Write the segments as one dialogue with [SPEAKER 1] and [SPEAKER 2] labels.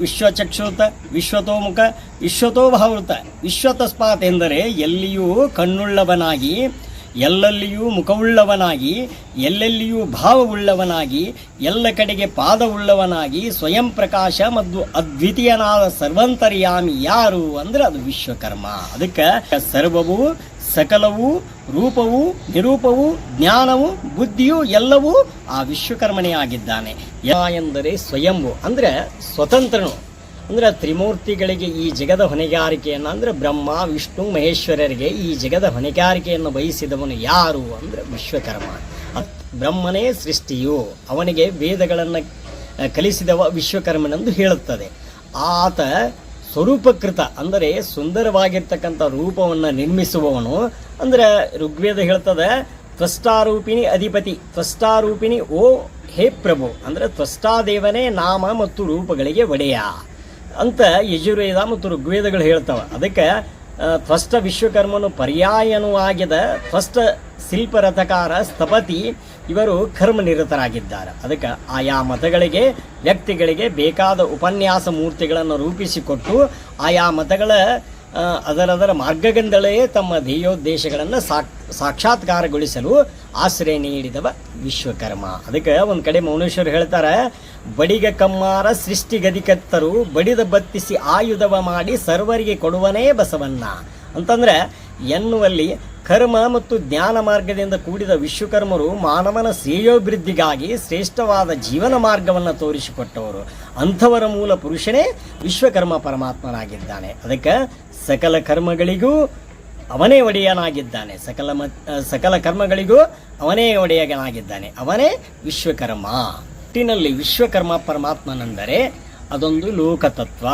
[SPEAKER 1] ವಿಶ್ವಚಕ್ಷುತ ವಿಶ್ವತೋಮುಖ ವಿಶ್ವತೋಭಾವೃತ ವಿಶ್ವತಸ್ಪಾತ್ ಎಂದರೆ ಎಲ್ಲಿಯೂ ಕಣ್ಣುಳ್ಳವನಾಗಿ ಎಲ್ಲೆಲ್ಲಿಯೂ ಮುಖವುಳ್ಳವನಾಗಿ, ಎಲ್ಲೆಲ್ಲಿಯೂ ಭಾವವುಳ್ಳವನಾಗಿ, ಎಲ್ಲ ಕಡೆಗೆ ಪಾದವುಳ್ಳವನಾಗಿ, ಸ್ವಯಂ ಪ್ರಕಾಶ ಮತ್ತು ಅದ್ವಿತೀಯನಾದ ಸರ್ವಂತರ್ಯಾಮಿ ಯಾರು ಅಂದ್ರೆ ಅದು ವಿಶ್ವಕರ್ಮ. ಅದಕ್ಕೆ ಸರ್ವವು, ಸಕಲವು, ರೂಪವು, ನಿರೂಪವು, ಜ್ಞಾನವು, ಬುದ್ಧಿಯು ಎಲ್ಲವೂ ಆ ವಿಶ್ವಕರ್ಮನೇ ಆಗಿದ್ದಾನೆ. ಎಂದರೆ ಸ್ವಯಂಭು ಅಂದ್ರೆ ಸ್ವತಂತ್ರನು. ಅಂದ್ರೆ ತ್ರಿಮೂರ್ತಿಗಳಿಗೆ ಈ ಜಗದ ಹೊಣೆಗಾರಿಕೆಯನ್ನು, ಅಂದ್ರೆ ಬ್ರಹ್ಮ, ವಿಷ್ಣು, ಮಹೇಶ್ವರರಿಗೆ ಈ ಜಗದ ಹೊಣೆಗಾರಿಕೆಯನ್ನು ವಹಿಸಿದವನು ಯಾರು ಅಂದ್ರೆ ವಿಶ್ವಕರ್ಮ. ಬ್ರಹ್ಮನೇ ಸೃಷ್ಟಿಯು. ಅವನಿಗೆ ವೇದಗಳನ್ನು ಕಲಿಸಿದವ ವಿಶ್ವಕರ್ಮನೆಂದು ಹೇಳುತ್ತದೆ. ಆತ ಸ್ವರೂಪಕೃತ, ಅಂದರೆ ಸುಂದರವಾಗಿರ್ತಕ್ಕಂಥ ರೂಪವನ್ನು ನಿರ್ಮಿಸುವವನು. ಅಂದ್ರೆ ಋಗ್ವೇದ ಹೇಳ್ತದೆ, ತ್ವಷ್ಟಾರೂಪಿಣಿ ಅಧಿಪತಿ, ತ್ವಷ್ಟಾರೂಪಿಣಿ ಓ ಹೇ ಪ್ರಭು. ಅಂದ್ರೆ ತ್ವಷ್ಟಾದೇವನೇ ನಾಮ ಮತ್ತು ರೂಪಗಳಿಗೆ ಒಡೆಯ. ಅಂತ ಯಜುರ್ವೇದ ಮತ್ತು ಋಗ್ವೇದಗಳು ಹೇಳ್ತಾವ. ಅದಕ್ಕೆ ತ್ವಷ್ಟ ವಿಶ್ವಕರ್ಮನು ಪರ್ಯಾಯನೂ ಆಗಿದ ತ್ವಷ್ಟ ಶಿಲ್ಪರಥಕಾರ ಸ್ಥಪತಿ ಇವರು ಕರ್ಮನಿರತರಾಗಿದ್ದಾರೆ. ಅದಕ್ಕೆ, ಆಯಾ ಮತಗಳಿಗೆ, ವ್ಯಕ್ತಿಗಳಿಗೆ ಬೇಕಾದ ಉಪನ್ಯಾಸ ಮೂರ್ತಿಗಳನ್ನು ರೂಪಿಸಿಕೊಟ್ಟು, ಆಯಾ ಮತಗಳ ಅದರದರ ಮಾರ್ಗಗಂದಳೆಯೇ ತಮ್ಮ ಧ್ಯೇಯೋದ್ದೇಶಗಳನ್ನು ಸಾಕ್, ಸಾಕ್ಷಾತ್ಕಾರಗೊಳಿಸಲು ಆಶ್ರಯ ನೀಡಿದವ ವಿಶ್ವಕರ್ಮ. ಅದಕ್ಕೆ ಒಂದು ಕಡೆ ಮೌನೇಶ್ವರ್ ಹೇಳ್ತಾರೆ, ಬಡಿಗ ಕಮ್ಮಾರ ಸೃಷ್ಟಿಗದಿಕತ್ತರು ಬಡಿದ ಬತ್ತಿಸಿ ಆಯುಧವ ಮಾಡಿ ಸರ್ವರಿಗೆ ಕೊಡುವನೇ ಬಸವನ್ನ ಅಂತಂದ್ರೆ, ಎನ್ನುವಲ್ಲಿ ಕರ್ಮ ಮತ್ತು ಜ್ಞಾನ ಮಾರ್ಗದಿಂದ ಕೂಡಿದ ವಿಶ್ವಕರ್ಮರು ಮಾನವನ ಶ್ರೇಯೋಭಿವೃದ್ಧಿಗಾಗಿ ಶ್ರೇಷ್ಠವಾದ ಜೀವನ ಮಾರ್ಗವನ್ನು ತೋರಿಸಿಕೊಟ್ಟವರು. ಅಂಥವರ ಮೂಲ ಪುರುಷನೇ ವಿಶ್ವಕರ್ಮ ಪರಮಾತ್ಮನಾಗಿದ್ದಾನೆ. ಅದಕ್ಕೆ ಸಕಲ ಕರ್ಮಗಳಿಗೂ ಅವನೇ ಒಡೆಯನಾಗಿದ್ದಾನೆ. ಸಕಲ ಸಕಲ ಕರ್ಮಗಳಿಗೂ ಅವನೇ ಒಡೆಯನಾಗಿದ್ದಾನೆ. ಅವನೇ ವಿಶ್ವಕರ್ಮ. ಒಟ್ಟಿನಲ್ಲಿ ವಿಶ್ವಕರ್ಮ ಪರಮಾತ್ಮನೆಂದರೆ ಅದೊಂದು ಲೋಕತತ್ವ.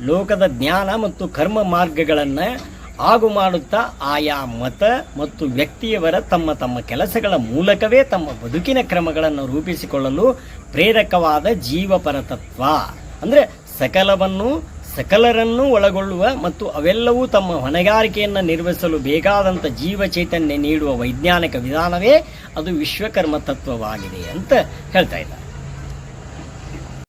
[SPEAKER 1] ಲೋಕದ ಜ್ಞಾನ ಮತ್ತು ಕರ್ಮ ಮಾರ್ಗಗಳನ್ನು ಆಗು ಮಾಡುತ್ತಾ ಆಯಾ ಮತ ಮತ್ತು ವ್ಯಕ್ತಿಯವರ ತಮ್ಮ ತಮ್ಮ ಕೆಲಸಗಳ ಮೂಲಕವೇ ತಮ್ಮ ಬದುಕಿನ ಕ್ರಮಗಳನ್ನು ರೂಪಿಸಿಕೊಳ್ಳಲು ಪ್ರೇರಕವಾದ ಜೀವಪರತತ್ವ ಅಂದರೆ ಸಕಲವನ್ನು ಸಕಲರನ್ನೂ ಒಳಗೊಳ್ಳುವ ಮತ್ತು ಅವೆಲ್ಲವೂ ತಮ್ಮ ಹೊಣೆಗಾರಿಕೆಯನ್ನು ನಿರ್ವಹಿಸಲು ಬೇಕಾದಂಥ ಜೀವ ಚೈತನ್ಯ ನೀಡುವ ವೈಜ್ಞಾನಿಕ ವಿಧಾನವೇ ಅದು ವಿಶ್ವಕರ್ಮ ತತ್ವವಾಗಿದೆ ಅಂತ ಹೇಳ್ತಾ ಇದ್ದಾರೆ.